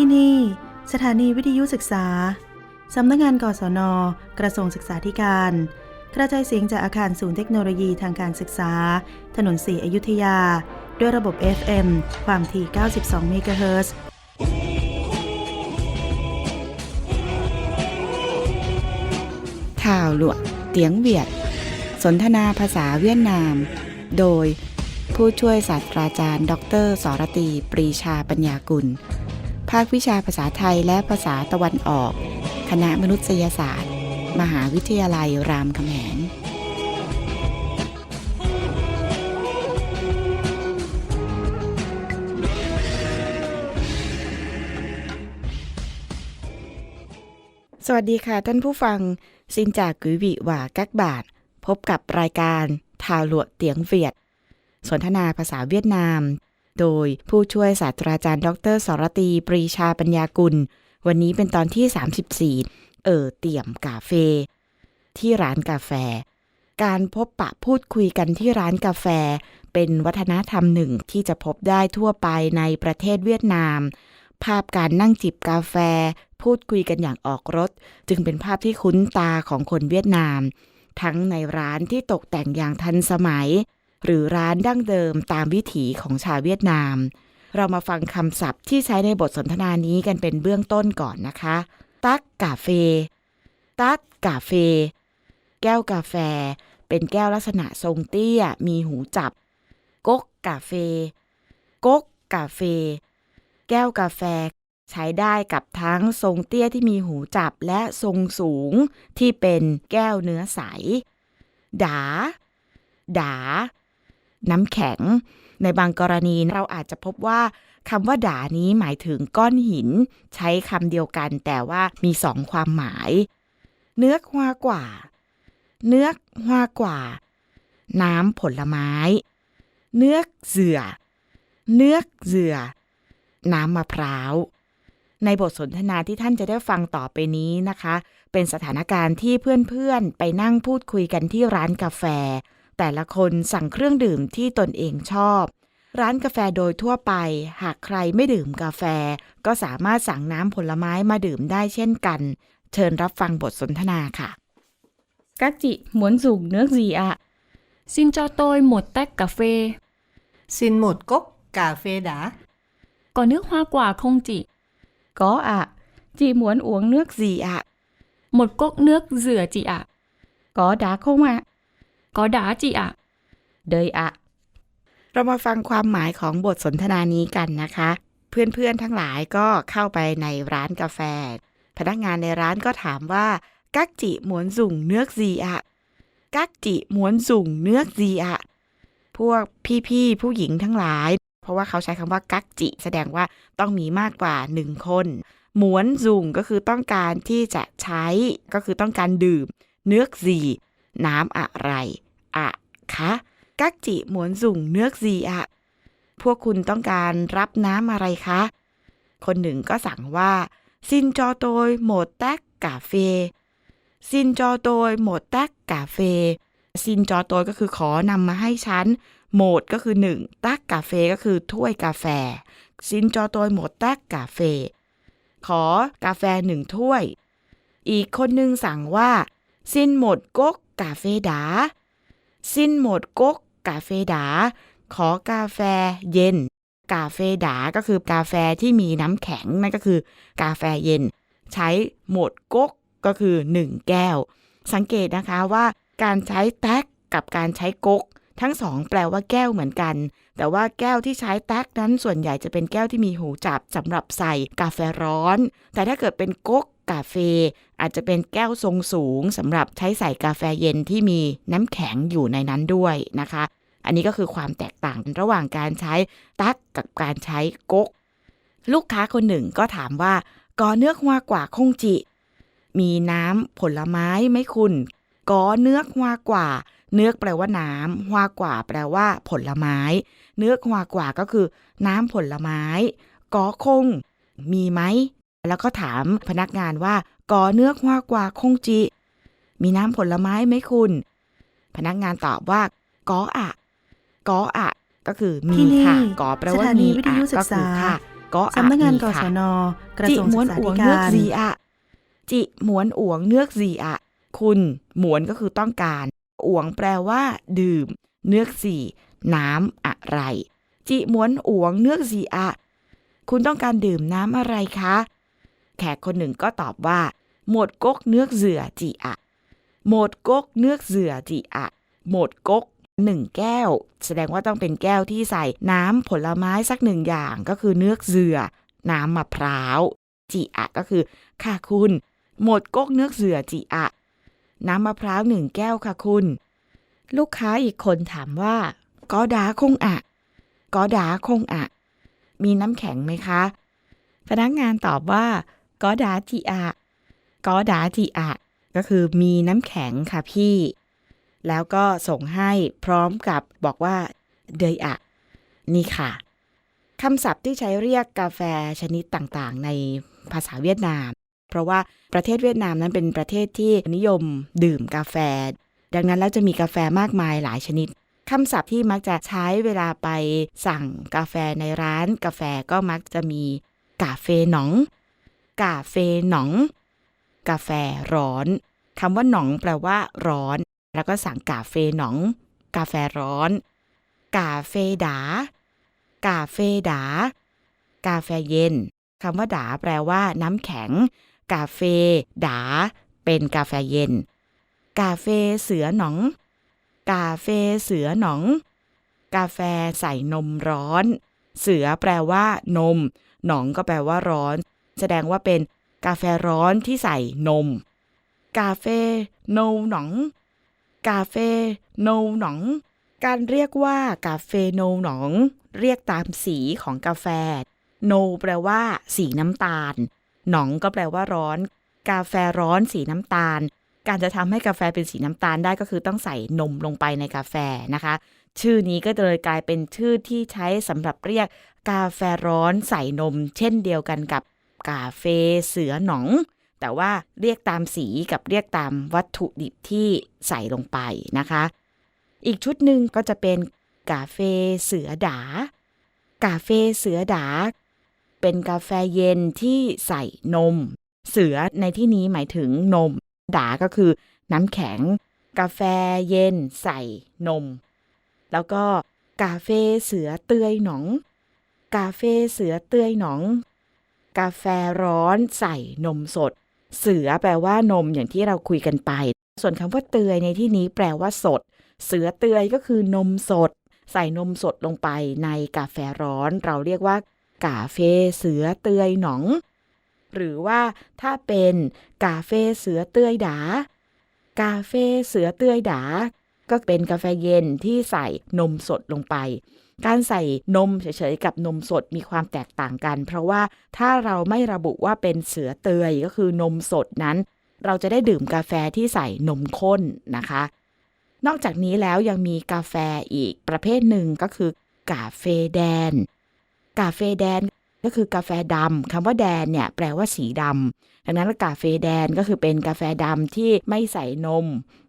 ที่นี่สถานีวิทยุศึกษา สำนักงานกศน กระทรวงศึกษาธิการ กระจายเสียงจากอาคารศูนย์เทคโนโลยีทางการศึกษา ถนนสีอยุธยา ด้วยระบบ FM ความถี่ 92 เมกะเฮิรตซ์ข่าวหลวงเตียงเวียด สนทนาภาษาเวียดนาม โดยผู้ช่วยศาสตราจารย์ ดร สรตี ปรีชาปัญญากุล ภาควิชาภาษาไทยและภาษาตะวันออก คณะมนุษยศาสตร์ มหาวิทยาลัยรามคำแหงสวัสดีค่ะท่านผู้ฟัง ซินจากกุยวิหว่ากักบาท พบกับรายการทาวหลวดเตียงเวียด สนทนาภาษาเวียดนาม โดยผู้ช่วยศาสตราจารย์ ดร สรตีปรีชาปัญญากุล วันนี้เป็นตอนที่ 34 เอ่อเตี่ยมกาเฟ ที่ร้านกาแฟ การพบปะพูดคุยกันที่ร้านกาแฟ เป็นวัฒนธรรมหนึ่งที่จะพบได้ทั่วไปในประเทศเวียดนาม ภาพการนั่งจิบกาแฟ พูดคุยกันอย่างออกรถ จึงเป็นภาพที่คุ้นตาของคนเวียดนาม ทั้งในร้านที่ตกแต่งอย่างทันสมัย หรือร้านดั้งเดิมตามวิถีของชาวเวียดนาม เรามาฟังคำศัพท์ที่ใช้ในบทสนทนานี้กันเป็นเบื้องต้นก่อนนะคะตักกาเฟตักกาเฟ แก้วกาแฟ เป็นแก้วลักษณะทรงเตี้ย มีหูจับ ก๊กกาเฟ ก๊กกาเฟ แก้วกาแฟ ใช้ได้กับทั้งทรงเตี้ยที่มีหูจับและทรงสูงที่เป็นแก้วเนื้อใส ดา ดา น้ำแข็ง ในบางกรณีเราอาจจะพบว่าคำว่าด่านี้หมายถึงก้อนหิน ใช้คำเดียวกันแต่ว่ามีสองความหมาย เนื้อควากว่า เนื้อควากว่า น้ำผลไม้ เนื้อเสือ เนื้อเสือ น้ำมะพร้าว ในบทสนทนาที่ท่านจะได้ฟังต่อไปนี้นะคะ เป็นสถานการณ์ที่เพื่อนๆ ไปนั่งพูดคุยกันที่ร้านกาแฟ แต่ละคนสั่งเครื่องดื่มที่ตนเองชอบ ร้านกาแฟโดยทั่วไป หากใครไม่ดื่มกาแฟ ก็สามารถสั่งน้ำผลไม้มาดื่มได้เช่นกัน เชิญรับฟังบทสนทนาค่ะ Các chị muốn dùng nước gì ạ? Xin cho tôi một tách cà phê. Xin một cốc cà phê đá. Có nước hoa quả không chị? Có ạ. Chị muốn uống nước gì ạ? Một cốc nước rửa chị ạ. Có đá không ạ? Có đá chị ạ. เดยอะ เรามาฟังความหมายของบทสนทนานี้กันนะคะ เพื่อนๆทั้งหลายก็เข้าไปในร้านกาแฟ พนักงานในร้านก็ถามว่ากักจิหมวนสุ่งเนื้อซีอะกักจิหมวนสุ่งเนื้อซีอะพวกพี่ๆผู้หญิงทั้งหลาย เพราะว่าเขาใช้คำว่ากักจิ แสดงว่าต้องมีมากกว่าหนึ่งคนหมวนสุ่งก็คือต้องการที่จะใช้ก็คือต้องการดื่ม เนื้อซีน้ำอะไร อะคะกักจิหมวนสุ่งเนื้อซีอะพวกคุณต้องการรับน้ำอะไรคะ คนหนึ่งก็สั่งว่า ซินจอโตยหมดแตกกาเฟ ซินจอโตยหมดแตกกาเฟ ซินจอโตยก็คือขอนำมาให้ฉันโหมดก็คือหนึ่งตักกาเฟก็คือถ้วยกาแฟ ซินจอโตยหมดแตกกาเฟ ขอกาแฟหนึ่งถ้วย อีกคนหนึ่งสั่งว่า ซินหมดก๊กกาเฟดา ซินหมดก๊กกาเฟดา ขอกาแฟเย็น กาเฟดา ก็คือกาแฟที่มีน้ำแข็งนั่นก็คือกาแฟเย็น ใช้หมดก๊กก็คือ 1 แก้ว สังเกตนะคะว่าการใช้แท็กกับการใช้ก๊กทั้งสองแปลว่าแก้วเหมือนกัน แต่ว่าแก้วที่ใช้แท็กนั้นส่วนใหญ่จะเป็นแก้วที่มีหูจับสำหรับใส่กาแฟร้อน แต่ถ้าเกิดเป็นก๊ก กาเฟ อาจจะเป็นแก้วทรงสูงสำหรับใช้ใส่กาแฟเย็นที่มีน้ำแข็งอยู่ในนั้นด้วยนะคะ อันนี้ก็คือความแตกต่างระหว่างการใช้ตักกับการใช้ก๊ก ลูกค้าคนหนึ่งก็ถามว่ากอเนื้อกว่ากว่าคงจิ มีน้ำผลไม้ไหมคุณกอเนื้อกว่ากว่า เนื้อแปลว่าน้ำว่ากว่า แปลว่า ผลไม้ เนื้อกว่ากว่าก็คือ น้ำผลไม้กอคง มีไหม แล้วก็ถามพนักงานว่ากอเนื้อกว่ากว่าคงจิ มีน้ำผลไม้ไหมคุณ พนักงานตอบว่ากออะกออะ ก็คือมีที่นี่ค่ะกอแปลว่าสถานีมีวิทอะยุศึก็กคือษาค่ะก็อะสำนักงานมีกค่ะศนกระจิทรวงหมศึวนกษาอวธิงเนืกาอกรซีอะจิหมวนอวงเนือกซีอะคุณหมวนก็คือต้องการอวงแปลว่า ดื่ม เนือกสีน้ำอะไร จิหมวนอวงเนือกซีอะ คุณต้องการดื่มน้ำอะไรคะ แขกคนหนึ่งก็ตอบว่า หมดก๊กเนื้อเสือจิอะหมดก๊กเนื้อเสือจิอะหมดก๊กหนึ่งแก้ว แสดงว่าต้องเป็นแก้วที่ใส่น้ำผลไม้สักหนึ่งอย่างก็คือเนื้อเสือน้ำมะพร้าวจิอะก็คือ ค่ะคุณ หมดก๊กเนื้อเสือจิอะน้ำมะพร้าวหนึ่งแก้วค่ะคุณ ลูกค้าอีกคนถามว่าก็ดาคงอะก็ดาคงอะ มีน้ำแข็งไหมคะ พนักงานตอบว่า ก็ดาจิอะก็ดาจิอะก็คือมีน้ำแข็งค่ะพี่ แล้วก็ส่งให้พร้อมกับบอกว่า เดยอะ นี่ค่ะคำศัพท์ที่ใช้เรียกกาแฟชนิดต่างๆ ในภาษาเวียดนาม เพราะว่าประเทศเวียดนามนั้นเป็นประเทศที่นิยมดื่มกาแฟ ดังนั้นแล้วจะมีกาแฟมากมายหลายชนิดคำศัพท์ที่มักจะใช้เวลาไปสั่งกาแฟในร้านกาแฟก็มักจะมีกาเฟหนอง กาเฟหนอง กาแฟร้อนคำว่าหนองแปลว่า ร้อน แล้วก็สั่งกาเฟหนอง กาแฟร้อน กาเฟดา กาเฟดา กาแฟเย็นคำว่าดาแปลว่า น้ำแข็ง กาเฟดา เป็นกาแฟเย็น กาเฟเสือหนอง กาเฟเสือหนอง กาแฟใส่นมร้อน เสือแปลว่า นม หนองก็แปลว่าร้อน แสดงว่าเป็นกาแฟร้อนที่ใส่นม กาเฟโนหนอง กาเฟโนหนอง การเรียกว่ากาเฟโนหนอง เรียกตามสีของกาแฟ โนแปลว่า สีน้ำตาล หนองก็แปลว่าร้อน กาแฟร้อนสีน้ำตาล การจะทำให้กาแฟเป็นสีน้ำตาลได้ก็คือต้องใส่นมลงไปในกาแฟนะคะ ชื่อนี้ก็เลยกลายเป็นชื่อที่ใช้สำหรับเรียกกาแฟร้อนใส่นม เช่นเดียวกันกับ กาเฟเสือหนอง แต่ว่าเรียกตามสีกับเรียกตามวัตถุดิบที่ใส่ลงไปนะคะ อีกชุดหนึ่งก็จะเป็นกาเฟเสือดา กาเฟเสือดา เป็นกาแฟเย็นที่ใส่นม เสือในที่นี้หมายถึงนม ดาก็คือน้ำแข็ง กาแฟเย็นใส่นม แล้วก็กาเฟเสือเตยหนอง กาเฟเสือเตยหนอง กาแฟร้อนใส่นมสด เสือแปลว่านมอย่างที่เราคุยกันไป ส่วนคำว่าเตยในที่นี้แปลว่าสด เสือเตยก็คือนมสด ใส่นมสดลงไปในกาแฟร้อน เราเรียกว่ากาเฟเสือเตยหนอง หรือว่าถ้าเป็นกาเฟเสือเตยดากาเฟเสือเตยดา ก็เป็นกาแฟเย็นที่ใส่นมสดลงไป การใส่นมเฉยๆกับนมสดมีความแตกต่างกัน เพราะว่าถ้าเราไม่ระบุว่าเป็นเสือเตยก็คือนมสดนั้น เราจะได้ดื่มกาแฟที่ใส่นมข้นนะคะ นอกจากนี้แล้วยังมีกาแฟอีกประเภทหนึ่งก็คือกาเฟแดน กาเฟแดนก็คือกาแฟดำคำว่าแดนเนี่ยแปลว่าสีดำดังนั้นกาเฟแดนก็คือเป็นกาแฟดำที่ไม่ใส่นม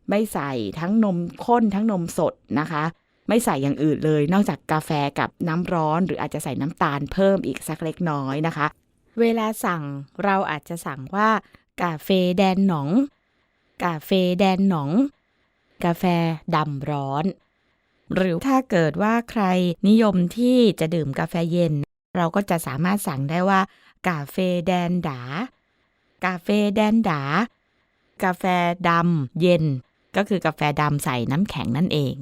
ไม่ใส่ทั้งนมข้นทั้งนมสดนะคะ ไม่ใส่อย่างอื่นเลย นอกจากกาแฟกับน้ำร้อน หรืออาจจะใส่น้ำตาลเพิ่มอีกสักเล็กน้อยนะคะ เวลาสั่งเราอาจจะสั่งว่ากาเฟแดนหนอง กาเฟแดนหนอง กาแฟดำร้อน หรือถ้าเกิดว่าใครนิยมที่จะดื่มกาแฟเย็น เราก็จะสามารถสั่งได้ว่า กาเฟแดนดา กาเฟแดนดา กาแฟดำเย็น ก็คือกาแฟดำใส่น้ำแข็งนั่นเอง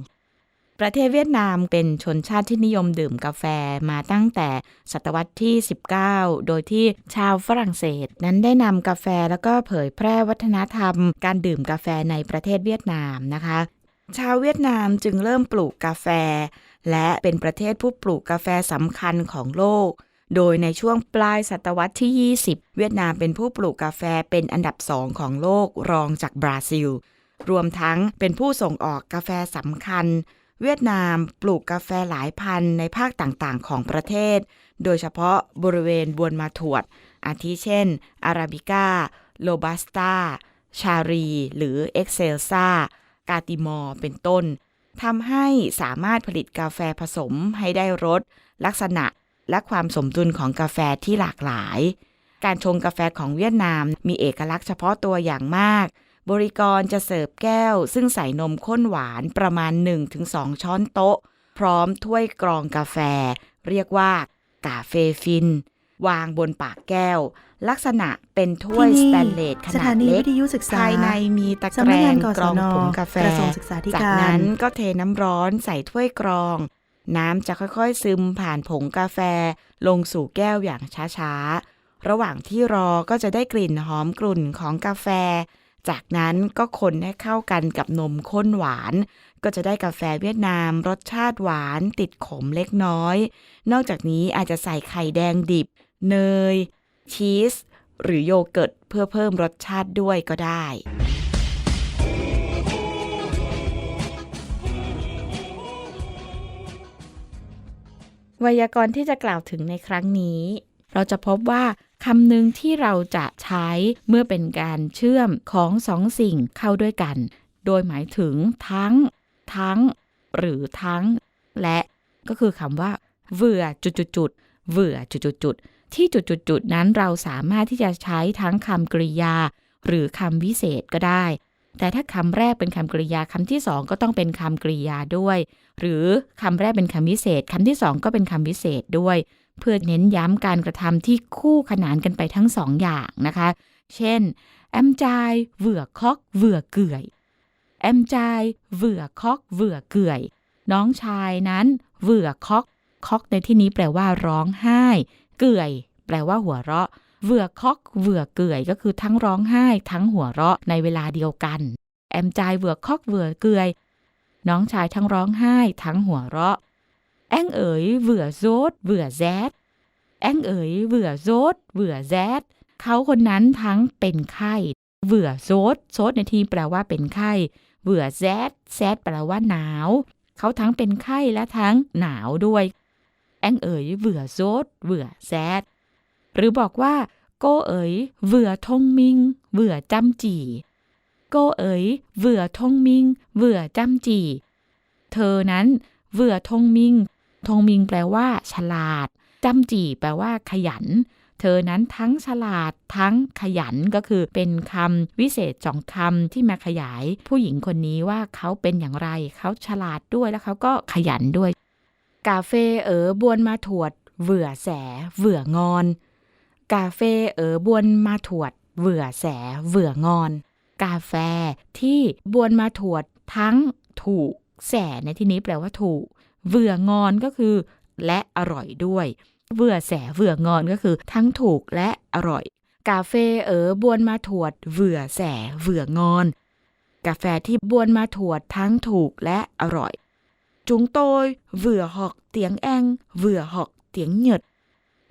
ประเทศเวียดนามเป็นชนชาติที่นิยมดื่มกาแฟมาตั้งแต่ศตวรรษที่ 19 โดยที่ชาวฝรั่งเศส นั้นได้นำกาแฟแล้วก็เผยแพร่วัฒนธรรม การดื่มกาแฟในประเทศเวียดนามนะคะ ชาวเวียดนามจึงเริ่มปลูกกาแฟ และเป็นประเทศผู้ปลูกกาแฟสำคัญของโลก โดยในช่วงปลายศตวรรษที่ 20 เวียดนามเป็นผู้ปลูกกาแฟเป็นอันดับสองของโลกรองจากบราซิล รวมทั้งเป็นผู้ส่งออกกาแฟสำคัญ เวียดนามปลูกกาแฟหลายพันในภาคต่างๆ ของประเทศ โดยเฉพาะบริเวณบวนมาถวด อาทิเช่น อาราบิก้า โลบัสตาชารี หรือเอ็กเซลซากาติมอร์เป็นต้นทำให้สามารถผลิตกาแฟผสมให้ได้รส ลักษณะและความสมดุลของกาแฟที่หลากหลาย การชงกาแฟของเวียดนามมีเอกลักษณ์เฉพาะตัวอย่างมาก บริกรจะเสิร์ฟแก้ว ซึ่งใส่นมข้นหวานประมาณ 1-2 ช้อนโต๊ะ พร้อมถ้วยกรองกาแฟ เรียกว่ากาเฟฟิน วางบนปากแก้ว ลักษณะเป็นถ้วยที่สนี่แตนเลสขสนาถาดนีเล็วิกทยุศึกษาภายในมีตะแกสำรนักงางนกกศรองนผงกาแฟกระทรวงศึกษาธิจากการนั้นก็เทน้ำร้อนใส่ถ้วยกรอง น้ำจะค่อยๆ ซึมผ่านผงกาแฟ ลงสู่แก้วอย่างช้าๆ ระหว่างที่รอก็จะได้กลิ่นหอมกลุ่นของกาแฟ จากนั้นก็คนให้เข้ากันกับนมข้นหวาน ก็จะได้กาแฟเวียดนาม รสชาติหวานติดขมเล็กน้อย นอกจากนี้อาจจะใส่ไข่แดงดิบ เนย ชีส หรือโยเกิร์ตเพื่อเพิ่มรสชาติด้วยก็ได้ ไวยากรณ์ที่จะกล่าวถึงในครั้งนี้ เราจะพบว่า คำหนึ่งที่เราจะใช้เมื่อเป็นการเชื่อมของสองสิ่งเข้าด้วยกัน โดยหมายถึงทั้ง ทั้ง หรือทั้ง และก็คือคำว่าเ vừa จุดจุดจุดเ vừa จุดจุดจุดที่จุดจุดจุดนั้นเราสามารถที่จะใช้ทั้งคำกริยา หรือคำวิเศษก็ได้ แต่ถ้าคำแรกเป็นคำกริยาคำที่สองก็ต้องเป็นคำกริยาด้วย หรือคำแรกเป็นคำวิเศษคำที่สองก็เป็นคำวิเศษด้วย เพื่อเน้นย้ำการกระทำที่คู่ขนานกันไปทั้งสองอย่างนะคะ เช่น แอมจายเ vừa คอกเ vừa เกื่อย แอมจายเ vừa คอกเ vừa เกื่อย น้องชายนั้นเ vừa คอกคอกในที่นี้แปลว่าร้องไห้ เกื่อย แปลว่าหัวเราะเ vừa คอกเ vừa เกื่อย ก็คือทั้งร้องไห้ ทั้งหัวเราะในเวลาเดียวกัน แอมจายเ vừa คอกเ vừa เกื่อย น้องชายทั้งร้องไห้ ทั้งหัวเราะ Anh ấy vừa rốt vừa rét Anh ấy vừa rốt vừa rét เขาคนนั้นทั้งเป็นไข้เบื่อโสดโซดในที่แปลว่าเป็นไข้เบื่อแซดแซดแปลว่าหนาว เขาทั้งเป็นไข้และทั้งหนาวด้วย แองเอ๋ยเบื่อโสดเบื่อแซดหรือบอกว่า โกเอ๋ยเบื่อทงมิง เบื่อจำจีโกเอ๋ยเบื่อทงมิง เบื่อจำจีเธอนั้นเบื่อทงมิง ทงมิงแปลว่า ฉลาดจำจีแปลว่า ขยัน เธอนั้นทั้งฉลาดทั้งขยันก็คือเป็นคำวิเศษสองคำที่มาขยาย ผู้หญิงคนนี้ว่าเขาเป็นอย่างไร เขาฉลาดด้วยแล้วเขาก็ขยันด้วย กาเฟเอ๋อบวนมาถวดเ vừa แสเ vừa งอน กาเฟเอ๋อบวนมาถวดเ vừa แสเ vừa งอน กาแฟที่บวนมาถวดทั้งถูกแสในที่นี้แปลว่าถูก เ vừa งอนก็คือ และอร่อยด้วยเ vừa แสเ vừa งอนก็คือ ทั้งถูกและอร่อย กาเฟเอ๋อบวนมาถวดเ vừa แสเ vừa งอน กาแฟที่บวนมาถวดทั้งถูกและอร่อยจุงโตยเ vừa học tiếng Anh vừa học tiếng Nhật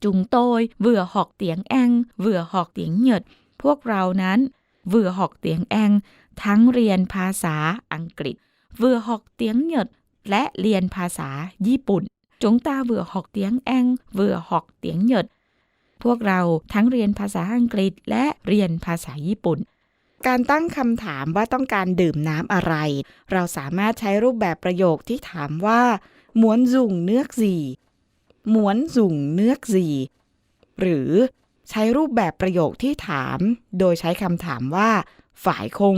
จุงโตยเ vừa học tiếng Anh vừa học tiếng Nhật พวกเรานั้น vừa học tiếng Anh ทั้งเรียนภาษาอังกฤษ vừa học tiếng Nhật และเรียนภาษาญี่ปุ่น chúng ta vừa học tiếng Anh vừa học tiếng Nhật พวกเราทั้งเรียนภาษาอังกฤษและเรียนภาษาญี่ปุ่น การตั้งคำถามว่าต้องการดื่มน้ำอะไร เราสามารถใช้รูปแบบประโยคที่ถามว่าหมวนสุ่งเนื้อสีหมวนสุ่งเนื้อสีหรือใช้รูปแบบประโยคที่ถาม โดยใช้คำถามว่า ฝ่ายคง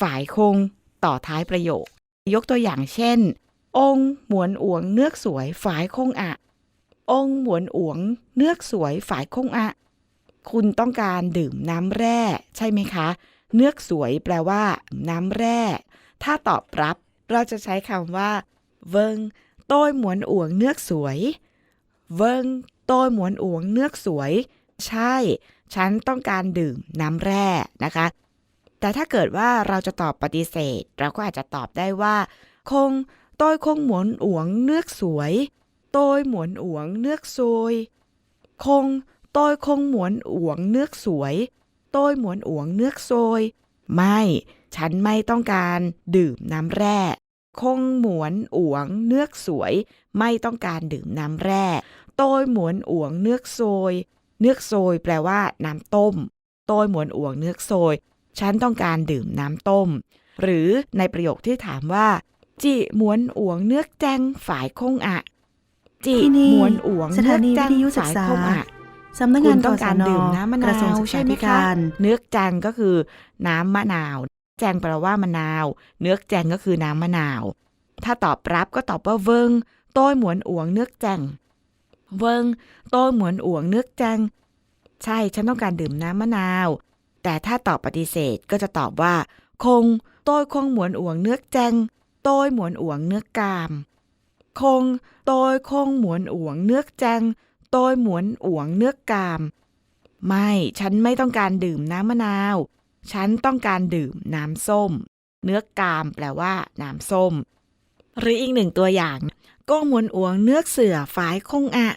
ฝ่ายคง ต่อท้ายประโยค ยกตัวอย่างเช่น องค์หมวนอวงเนือกสวยฝายคงอะ องค์หมวนอวงเนือกสวยฝายคงอะ คุณต้องการดื่มน้ำแร่ ใช่ไหมคะ เนือกสวยแปลว่า น้ำแร่ ถ้าตอบรับ เราจะใช้คำว่า เวิงโต้ยหมวนอวงเนือกสวย เวิงโต้ยหมวนอวงเนือกสวย ใช่ ฉันต้องการดื่มน้ำแร่นะคะ แต่ถ้าเกิดว่าเราจะตอบปฏิเสธ เราก็อาจจะตอบได้ว่า คงโต้ยคงหมวนอวงเนือกสวยโต้ยหมวนอวงเนือกซวยคงโต้ยคงหมวนอวงเนือกสวยโต้ยหมวนอวงเนือกซวยไม่ ฉันไม่ต้องการดื่มน้ำแร่คงหมวนอวงเนือกสวย ไม่ต้องการดื่มน้ำแร่โต้ยหมวนอวงเนือกโซย เนือกโซยแปลว่าน้ำต้มโต้ยหมวนอวงเนือกโซย ฉันต้องการดื่มน้ำต้ม หรือในประโยคที่ถามว่าจิหมวนอวงเนื้อแจงฝ่ายคงอะจจิที่นี่หมวนอวงสถานีเลือกจังวิทยุศึกษายคมอะสำนักคุงาณนต้องการดื่มน้ำมะนาวใช่ไหมคะเนื้อกจังก็คือน้ำมะนาว แจงแปลว่ามะนาว เนื้อแจงก็คือน้ำมะนาว ถ้าตอบรับก็ตอบว่าเวิงโต้ยหมวนอวงเนื้อแจงเวิงโต้ยหมวนอวงเนื้อแจงใช่ ฉันต้องการดื่มน้ำมะนาว แต่ถ้าตอบปฏิเสธก็จะตอบว่า คง โต้ยคงหมวนอวงเนื้อแจงโต้ยหมวนอวงเนื้อกาม คง โต้ยคงหมวนอวงเนื้อแจงโต้ยหมวนอวงเนื้อกาม ไม่ ฉันไม่ต้องการดื่มน้ำมะนาว ฉันต้องการดื่มน้ำส้ม เนื้อกามแปลว่า น้ำส้ม หรืออีกหนึ่งตัวอย่างโก้หมวนอวงเนื้อเสือฝายคงอะ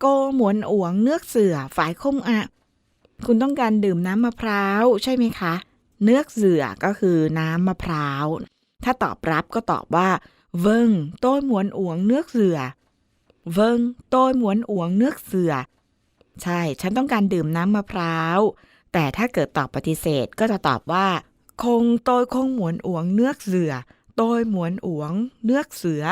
โก้หมวนอวงเนื้อเสือฝายคงอะ คุณต้องการดื่มน้ำมะพร้าวใช่ไหมคะ เนื้อเสือก็คือน้ำมะพร้าว ถ้าตอบรับก็ตอบว่า เวิงโต้ยหมวนอวงเนื้อเสือ เวิงโต้ยหมวนอวงเนื้อเสือ ใช่ ฉันต้องการดื่มน้ำมะพร้าว แต่ถ้าเกิดตอบปฏิเสธก็จะตอบว่า คงโตยคงหมวนอวงเนื้อเสือโตยหมวนอวงเนื้อเสือ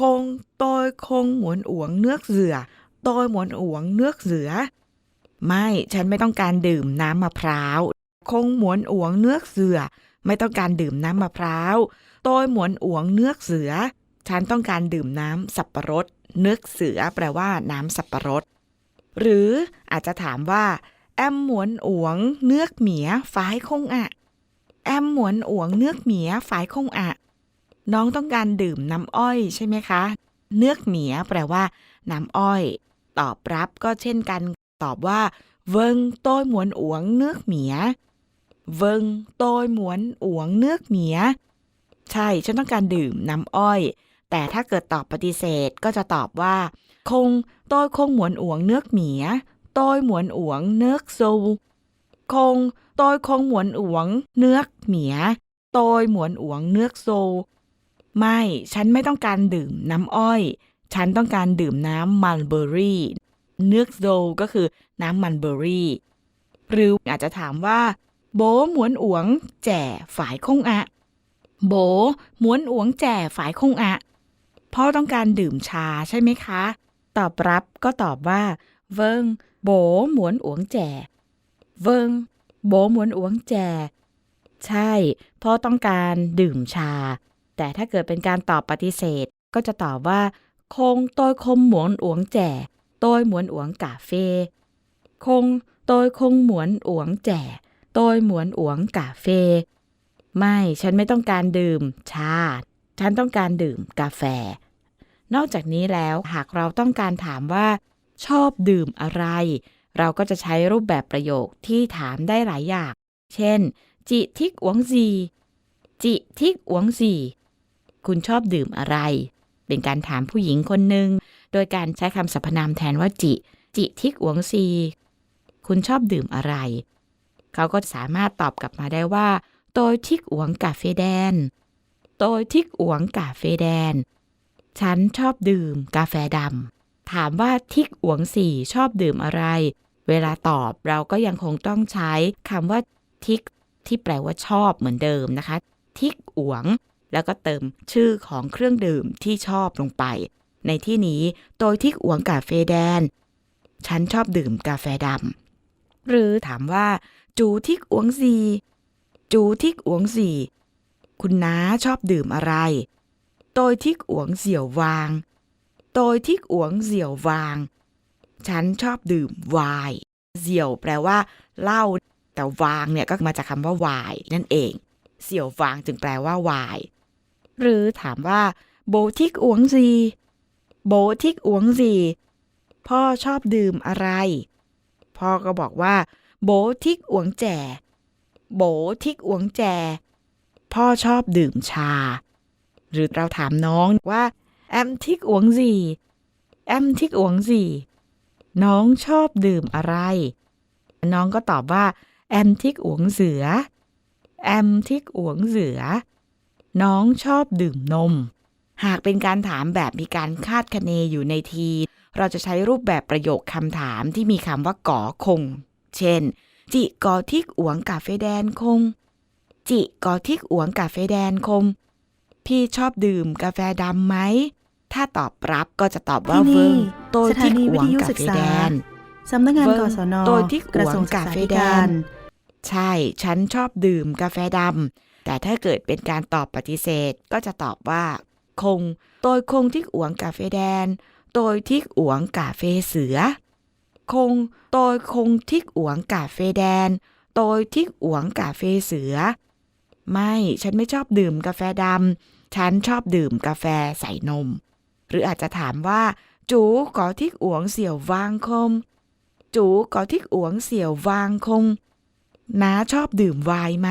คงโตยคงหมวนอวงเนื้อเสือโตยหมวนอวงเนื้อเสือ ไม่ฉันไม่ต้องการดื่มน้ำมะพร้าว คงหมวนอวงเนื้อเสือ ไม่ต้องการดื่มน้ำมะพร้าวโตยหมวนอวงเนื้อเสือ ฉันต้องการดื่มน้ำสับปะรด เนื้อเสือแปลว่าน้ำสับปะรด หรืออาจจะถามว่า แอมหมวนอวงเนื้อเหมียฝายคงอะ แอมหมวนอวงเนื้อเหมียฝายคงอะ น้องต้องการดื่มน้ำอ้อยใช่ไหมคะ เนื้อเหมียแปลว่า น้ำอ้อย ตอบรับก็เช่นกัน ตอบว่า เวิงโต้ยหมวนอวงเนื้อเหมีย เวิงโต้ยหมวนอวงเนื้อเหมีย ใช่ ฉันต้องการดื่มน้ำอ้อย แต่ถ้าเกิดตอบปฏิเสธก็จะตอบว่า คงโต้ยคงหมวนอวงเนื้อเหมียโต้ยหมวนอวงเนื้อซูคงโต้ยคงหมวนอวงเนื้อเหมียโต้ยหมวนอวงเนื้อกโซไม่ ฉันไม่ต้องการดื่มน้ำอ้อย ฉันต้องการดื่มน้ำมันเบอรี่ เนื้อโซก็คือน้ำมันเบอร์รี่ หรืออาจจะถามว่า โบหมวนอวงแจ่ฝายคงอะ โบหมวนอวงแจ่ฝายคงอะพ่อต้องการดื่มชาใช่ไหมคะ ตอบรับก็ตอบว่า เวิงโบหมวนอวงแจ่เวิงโบหมวนอวงแจ่ใช่พ่อต้องการดื่มชา แต่ถ้าเกิดเป็นการตอบปฏิเสธก็จะตอบว่า คงโตยคมหมวนอวงแจ่ โตยหมวนอวงกาเฟ่คงโตยคงหมวนอวงแจ่โตยหมวนอวงกาเฟ่ไม่ ฉันไม่ต้องการดื่ม ชา ฉันต้องการดื่มกาแฟ นอกจากนี้แล้วหากเราต้องการถามว่า ชอบดื่มอะไร เราก็จะใช้รูปแบบประโยคที่ถามได้หลายอย่าง เช่น จิทิกอวงซี จิทิกอวงซี คุณชอบดื่มอะไร เป็นการถามผู้หญิงคนหนึ่ง โดยการใช้คำสรรพนามแทนว่าจิ จิทิกอวงซี คุณชอบดื่มอะไร เขาก็สามารถตอบกลับมาได้ว่าโตยทิกอวงกาเฟแดน โตยทิกอวงกาเฟแดน ฉันชอบดื่มกาแฟดำถามว่าทิกอวงสี่ชอบดื่มอะไร เวลาตอบเราก็ยังคงต้องใช้คำว่าทิกที่แปลว่าชอบเหมือนเดิมนะคะ ทิกอวง แล้วก็เติมชื่อของเครื่องดื่มที่ชอบลงไป ในที่นี้โดยทิกอวงกาเฟแดน ฉันชอบดื่มกาแฟดำ หรือถามว่า จูทิกอวงซีจูทิกอวงซีคุณน้าชอบดื่มอะไร โดยทิกอวงเสี่ยววาง โดยทิกอวงเสี่ยววาง ฉันชอบดื่มไวน์เสี่ยวแปลว่าเหล้า แต่วางเนี่ยก็มาจากคำว่าไวน์นั่นเอง เสี่ยววางจึงแปลว่าไวน์หรือถามว่าโบทิกอวงซี โบทิกอวงซีพ่อชอบดื่มอะไร พ่อก็บอกว่า โบทิกอวงแจ โบทิกอวงแจ พ่อชอบดื่มชา หรือเราถามน้องว่า แอมทิกอวงซีแอมทิกอวงซีน้องชอบดื่มอะไร น้องก็ตอบว่า แอมทิกอวงเสือ แอมทิกอวงเสือ น้องชอบดื่มนม หากเป็นการถามแบบมีการคาดคะเนอยู่ในที เราจะใช้รูปแบบประโยคคำถามที่มีคำว่าก่อคง เช่น จิกอทิกอวงกาเฟแดนคง จิกอทิกอวงกาเฟแดนคง พี่ชอบดื่มกาแฟดำไหม ถ้าตอบรับก็จะตอบว่าที่นี่เวิงโดยสถาที่นีหวิวทงยุกาศึกเฟษาแดนสำนักงานเวิกงศนโดยที่กระทรวงหวงศึกกาษาเฟธิแดการนใช่ ฉันชอบดื่มกาแฟดำแต่ถ้าเกิดเป็นการตอบปฏิเสธก็จะตอบว่า คงโดยคงที่หวงกาเฟแดนโดยที่หวงกาเฟเสือคงโดยคงที่หวงกาเฟแดนโดยที่หวงกาเฟเสือไม่ ฉันไม่ชอบดื่มกาแฟดำ ฉันชอบดื่มกาแฟใส่นม หรืออาจจะถามว่า จูกอที่หวงเสี่ยววางคม จูกอที่หวงเสี่ยววางคงน้าชอบดื่มไวน์ไหม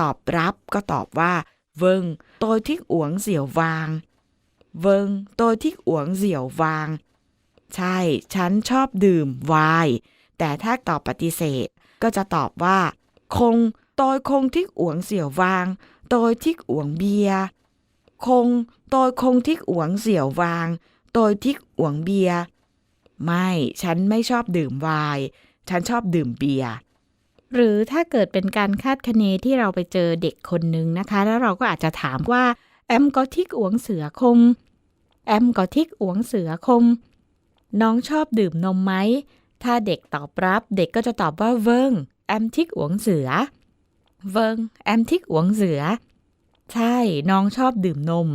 ตอบรับก็ตอบว่า เวิง โดยที่หวงเสี่ยววางเวิงโดยที่หวงเสี่ยววางใช่ ฉันชอบดื่มไวน์ แต่ถ้าตอบปฏิเสธ ก็จะตอบว่า คงโดยคงที่หวงเสี่ยววางโดยที่หวงเบียคงโดยคงที่หวงเสี่ยววางโดยที่หวงเบียไม่ ฉันไม่ชอบดื่มไวน์ ฉันชอบดื่มเบียร์ หรือถ้าเกิดเป็นการคาดคะเนที่เราไปเจอเด็กคนนึงนะคะ แล้วเราก็อาจจะถามว่าแอมก็ทิกอวงเสือคม แอมก็ทิกอวงเสือคม น้องชอบดื่มนมไหม ถ้าเด็กตอบรับเด็กก็จะตอบว่าเวิงแอมทิกอวงเสือ เวิงแอมทิกอวงเสือ ใช่ น้องชอบดื่มนม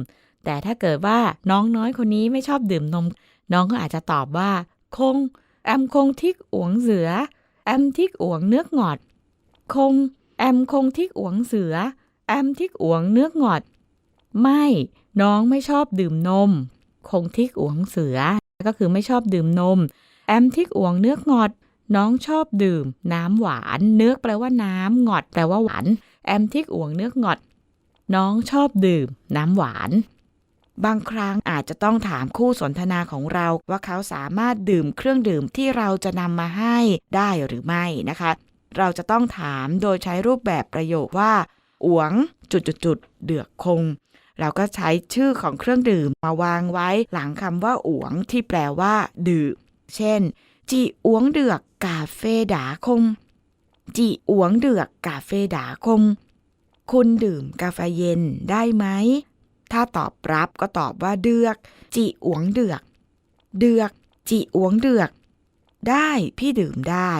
แต่ถ้าเกิดว่าน้องน้อยคนนี้ไม่ชอบดื่มนม น้องก็อาจจะตอบว่า คง แอมคงทิกอวงเสือ แอมทิกอวงเนื้องอด คง แอมคงทิกอวงเสือ แอมทิกอวงเนื้องอด ไม่ น้องไม่ชอบดื่มนม คงทิกอวงเสือ ก็คือไม่ชอบดื่มนม แอมทิกอวงเนื้องอด น้องชอบดื่ม น้ำหวาน เนื้อแปลว่าน้ำงอด แปลว่าหวาน แอมทิกอวงเนื้องอด น้องชอบดื่ม น้ำหวาน บางครั้งอาจจะต้องถามคู่สนทนาของเราว่าเขาสามารถดื่มเครื่องดื่มที่เราจะนำมาให้ได้หรือไม่นะคะ เราจะต้องถามโดยใช้รูปแบบประโยคว่าอวงจุดจุดจุดๆๆเดือกคง เราก็ใช้ชื่อของเครื่องดื่มมาวางไว้หลังคำว่าอวงที่แปลว่า ดื่ม เช่น จีอวงเดือกกาเฟดาคง จีอวงเดือกกาเฟดาคง คุณดื่มกาแฟเย็นได้ไหม ถ้าตอบรับก็ตอบว่าเดือก จีอวงเดือก เดือก จีอวงเดือก ได้พี่ดื่มได้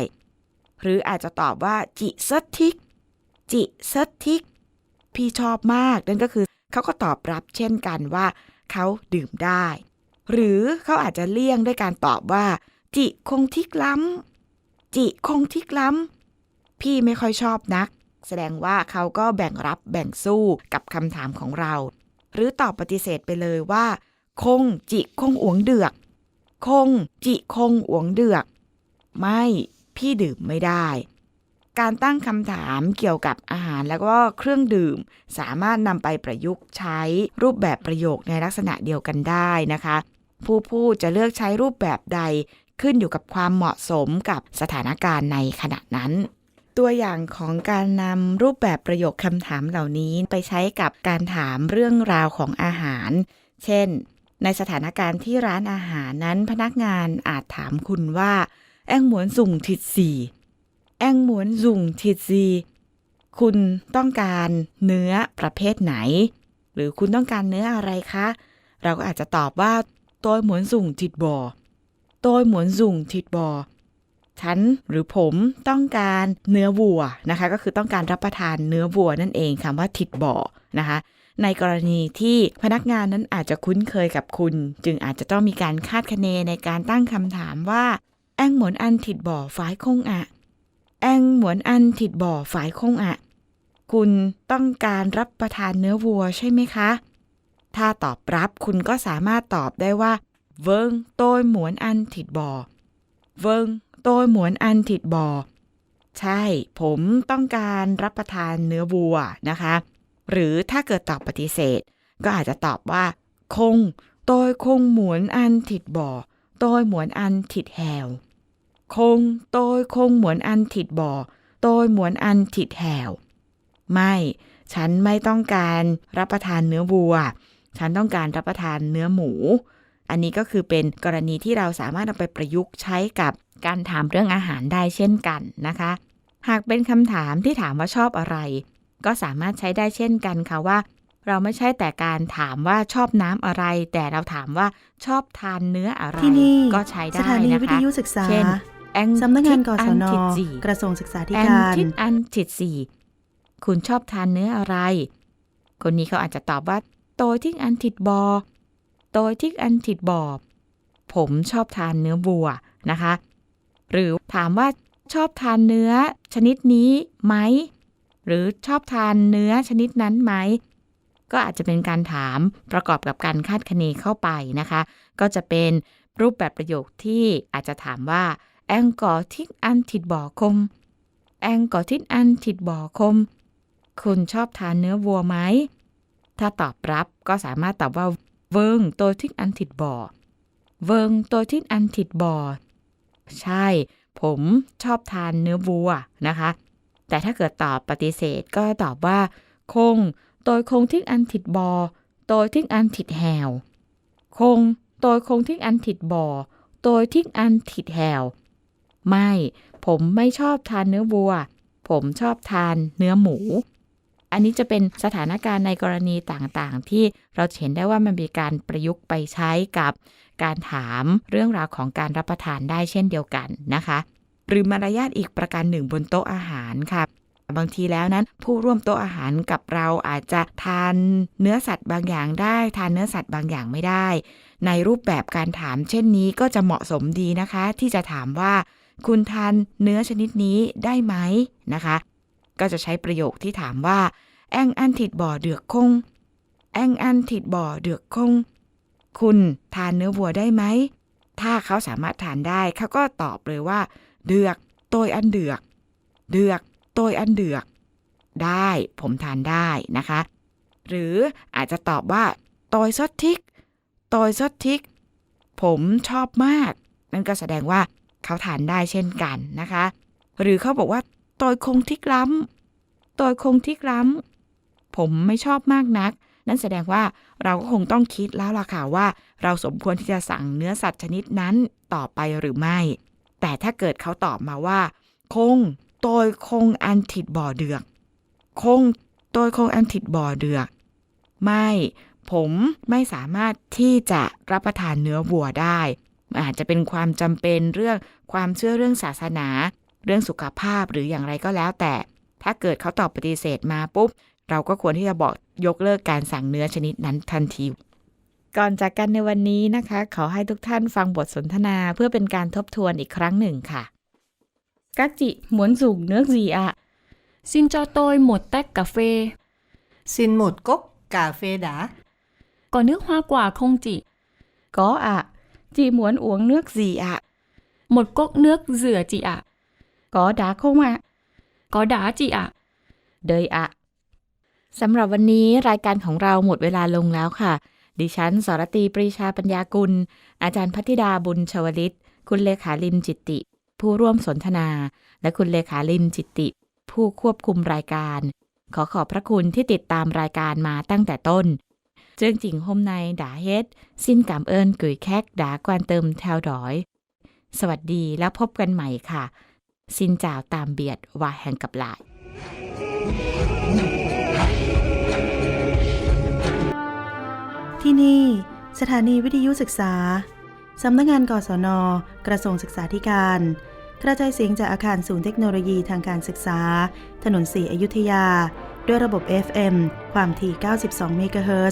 หรืออาจจะตอบว่า จิเซตทิก จิเซตทิก พี่ชอบมากนั่นก็คือเขาก็ตอบรับเช่นกันว่าเขาดื่มได้ หรือเขาอาจจะเลี่ยงด้วยการตอบว่า จิคงทิกล้ำจิคงทิกล้ำพี่ไม่ค่อยชอบนัก แสดงว่าเขาก็แบ่งรับแบ่งสู้กับคำถามของเรา หรือตอบปฏิเสธไปเลยว่า คงจิคงอวงเดือก คงจิคงอวงเดือก ไม่พี่ดื่มไม่ได้ การตั้งคำถามเกี่ยวกับอาหารแล้วก็เครื่องดื่ม สามารถนำไปประยุกต์ใช้รูปแบบประโยคในลักษณะเดียวกันได้นะคะ ผู้พูดจะเลือกใช้รูปแบบใดขึ้นอยู่กับความเหมาะสมกับสถานการณ์ในขณะนั้น ตัวอย่างของการนำรูปแบบประโยคคำถามเหล่านี้ไปใช้กับการถามเรื่องราวของอาหาร เช่น ในสถานการณ์ที่ร้านอาหารนั้นพนักงานอาจถามคุณว่า แองหมวนสุ่งทิดสีแองหมวนสุ่งทิดซีคุณต้องการเนื้อประเภทไหน หรือคุณต้องการเนื้ออะไรคะ เราก็อาจจะตอบว่าตัวหมวนสุ่งทิดบอตัวหมวนสุ่งทิดบอ ฉันหรือผมต้องการเนื้อวัวนะคะ ก็คือต้องการรับประทานเนื้อวัวนั่นเองคำว่าทิดบ่อนะคะในกรณีที่พนักงานนั้นอาจจะคุ้นเคยกับคุณ จึงอาจจะต้องมีการคาดคะเนในการตั้งคำถามว่าแองหมวนอันถิดบ่อฝ้ายคงอะแองหมวนอันถิดบ่อฝ้ายคงอะคุณต้องการรับประทานเนื้อวัวใช่ไหมคะ ถ้าตอบรับคุณก็สามารถตอบได้ว่า เวิงโต้ยหมวนอันถิดบ่อเวิง โต้ยหมวนอันถิดบ่อใช่ ผมต้องการรับประทานเนื้อวัวนะคะ หรือถ้าเกิดตอบปฏิเสธ ก็อาจจะตอบว่า คง โต้ยคงหมวนอันถิดบ่อโต้ยหมวนอันถิดแหวคง โต้ยคงหมวนอันถิดบ่อโต้ยหมวนอันถิดแหวไม่ ฉันไม่ต้องการรับประทานเนื้อวัว ฉันต้องการรับประทานเนื้อหมู อันนี้ก็คือเป็นกรณีที่เราสามารถเอาไปประยุกต์ใช้กับ การถามเรื่องอาหารได้เช่นกันนะคะ หากเป็นคำถามที่ถามว่าชอบอะไร ก็สามารถใช้ได้เช่นกันค่ะว่า เราไม่ใช่แต่การถามว่าชอบน้ำอะไร แต่เราถามว่าชอบทานเนื้ออะไรที่นี่ก็ใช้ได้สถานีนะคะวิทยุศึกษาเช่นแองสำนักงานกศนทิดจีกระทรวงศึกษาธิแองการทิดอันทิดสี่คุณชอบทานเนื้ออะไร คนนี้เขาอาจจะตอบว่า โตทิกอันทิดบอ โตทิกอันทิดบอผมชอบทานเนื้อวัวนะคะ หรือถามว่าชอบทานเนื้อชนิดนี้ไหม หรือชอบทานเนื้อชนิดนั้นไหม ก็อาจจะเป็นการถามประกอบกับการคาดคะเนเข้าไปนะคะ ก็จะเป็นรูปแบบประโยคที่อาจจะถามว่าแองกอทิกอันทิดบ่อคม แองกอทิกอันทิดบ่อคม คุณชอบทานเนื้อวัวไหม ถ้าตอบรับก็สามารถตอบว่าเวิงโตทิกอันทิดบ่อเวิงโตทิกอันทิดบ่อ ใช่ ผมชอบทานเนื้อวัวนะคะ แต่ถ้าเกิดตอบปฏิเสธก็ตอบว่า คง โดยคงทิกอันถิดบอ โดยทิกอันถิดแหว คง โดยคงทิกอันถิดบอ โดยทิกอันถิดแหว ไม่ ผมไม่ชอบทานเนื้อวัว ผมชอบทานเนื้อหมู อันนี้จะเป็นสถานการณ์ในกรณีต่างๆ ที่เราเห็นได้ว่ามันมีการประยุกต์ไปใช้กับการถามเรื่องราวของการรับประทานได้เช่นเดียวกันนะคะ หรือมารยาทอีกประการหนึ่งบนโต๊ะอาหารค่ะบางทีแล้วนั้นผู้ร่วมโต๊ะอาหารกับเราอาจจะทานเนื้อสัตว์บางอย่างได้ ทานเนื้อสัตว์บางอย่างไม่ได้ ในรูปแบบการถามเช่นนี้ก็จะเหมาะสมดีนะคะ ที่จะถามว่า คุณทานเนื้อชนิดนี้ได้ไหมนะคะ ก็จะใช้ประโยคที่ถามว่าแองอันถิดบ่อเดือกคง แองอันถิดบ่อเดือกคง คุณทานเนื้อวัวได้ไหม ถ้าเขาสามารถทานได้เขาก็ตอบเลยว่า เดือกโตยอันเดือก เดือกโตยอันเดือก ได้ผมทานได้นะคะ หรืออาจจะตอบว่าโตยซดทิกโตยซดทิก ผมชอบมาก นั่นก็แสดงว่าเขาทานได้เช่นกันนะคะ หรือเขาบอกว่า โตยคงทิกล้ำโตยคงทิกล้ำผมไม่ชอบมากนัก นั่นแสดงว่าเราก็คงต้องคิดแล้วล่ะค่ะว่า เราสมควรที่จะสั่งเนื้อสัตว์ชนิดนั้นต่อไปหรือไม่ แต่ถ้าเกิดเขาตอบมาว่า คงโดยคงอันถิดบ่อเดือก คงโดยคงอันถิดบ่อเดือก ไม่ผมไม่สามารถที่จะรับประทานเนื้อวัวได้ อาจจะเป็นความจำเป็นเรื่องความเชื่อเรื่องศาสนา เรื่องสุขภาพหรืออย่างไรก็แล้วแต่ ถ้าเกิดเขาตอบปฏิเสธมาปุ๊บ เราก็ควรที่จะบอกยกเลิกการสั่งเนื้อชนิดนั้นทันที ก่อนจากกันในวันนี้นะคะ ขอให้ทุกท่านฟังบทสนทนาเพื่อเป็นการทบทวนอีกครั้งหนึ่งค่ะ Các chị muốn dùng nước gì ạ? Xin cho tôi một tách cà phê. Xin một cốc cà phê đá. Có nước hoa quả không chị? Có ạ. Chị muốn uống nước gì ạ? Một cốc nước rửa chị ạ. Có đá không ạ? Có đá chị ạ. เดยอะสำหรับวันนี้รายการของเราหมดเวลาลงแล้วค่ะ ดิฉันสรตีปรีชาปัญญากุล อาจารย์พัทิดาบุญชวลิต คุณเลขาลินจิตติ ผู้ร่วมสนทนา และคุณเลขาลินจิตติ ผู้ควบคุมรายการ ขอขอบพระคุณที่ติดตามรายการมาตั้งแต่ต้นเจื้องจิง hôm nay đã hết xin cảm ơn gửi khách đã quan tâm theo dõi สวัสดีแล้วพบกันใหม่ค่ะ สินจ่าวตามเบียดว่าแห่งกับหลาย ที่นี่สถานีวิทยุศึกษา สำนักงานกศน กระทรวงศึกษาธิการ กระจายเสียงจากอาคารศูนย์เทคโนโลยีทางการศึกษา ถนนสีอยุธยา ด้วยระบบ FM ความถี่ 92 เมกะเฮิรตซ์